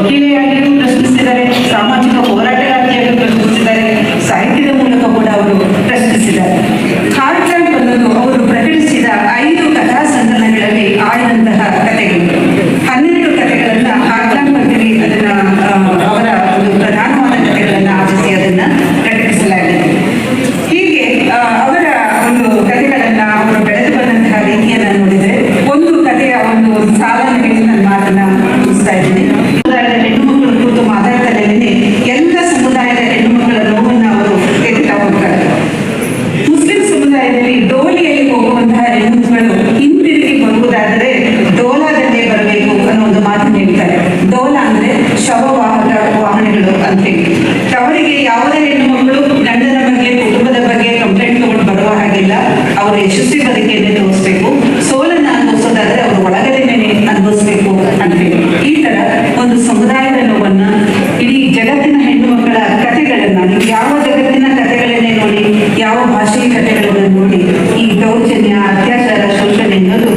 ವಕೀಲೆಯಾಗಿಯೂ ಸಮುದಾಯದಲ್ಲಿ ಡೋಲಿಯಲ್ಲಿ ಹೋಗುವಂತಹ ಹೆಣ್ಣುಮಕ್ಕಳು ಹಿಂತಿರುಗಿ ಬರುವುದಾದರೆ ಡೋಲಾದಲ್ಲೇ ಬರಬೇಕು ಅನ್ನೋ ಒಂದು ಮಾತು ಹೇಳ್ತಾರೆ. ಡೋಲಾ ಅಂದ್ರೆ ಶವವಾಹಕ ವಾಹನಗಳು ಅಂತ ಹೇಳಿ ಅವರಿಗೆ ಯಾವುದೇ ಹೆಣ್ಣು ಮಕ್ಕಳು ಗಂಡನ ಬಗ್ಗೆ, ಕುಟುಂಬದ ಬಗ್ಗೆ ಕಂಪ್ಲೇಂಟ್ ತಗೊಂಡು ಬರುವ ಹಾಗಿಲ್ಲ. ಅವರ ಯಶಸ್ವಿ ಬದುಕಿಯನ್ನೇ ತೋರಿಸ್ಬೇಕು. ಸೋಲನ್ನ ಅನುಭವಿಸೋದಾದ್ರೆ ಅವರು ಒಳಗಡೆನೇ ಅನುಭವಿಸ್ಬೇಕು ಅಂತ ಹೇಳಿ ಈ ತರ ಒಂದು ಸಮುದಾಯದ ನೋವನ್ನ ಇಡೀ ಜಗತ್ತಿನ ಹೆಣ್ಣು ಮಕ್ಕಳ ಕಥೆಗಳನ್ನ ನೀವು ಯಾವ ಜಗತ್ತಿನ ಕಥೆಗಳನ್ನೇ ನೋಡಿ, ಯಾವ ಭಾಷೆಯ ಕಥೆಗಳನ್ನ ಈ ದೌರ್ಜನ್ಯ ಅತ್ಯಾಚಾರ ಶೋಷಣೆ ಅನ್ನೋದು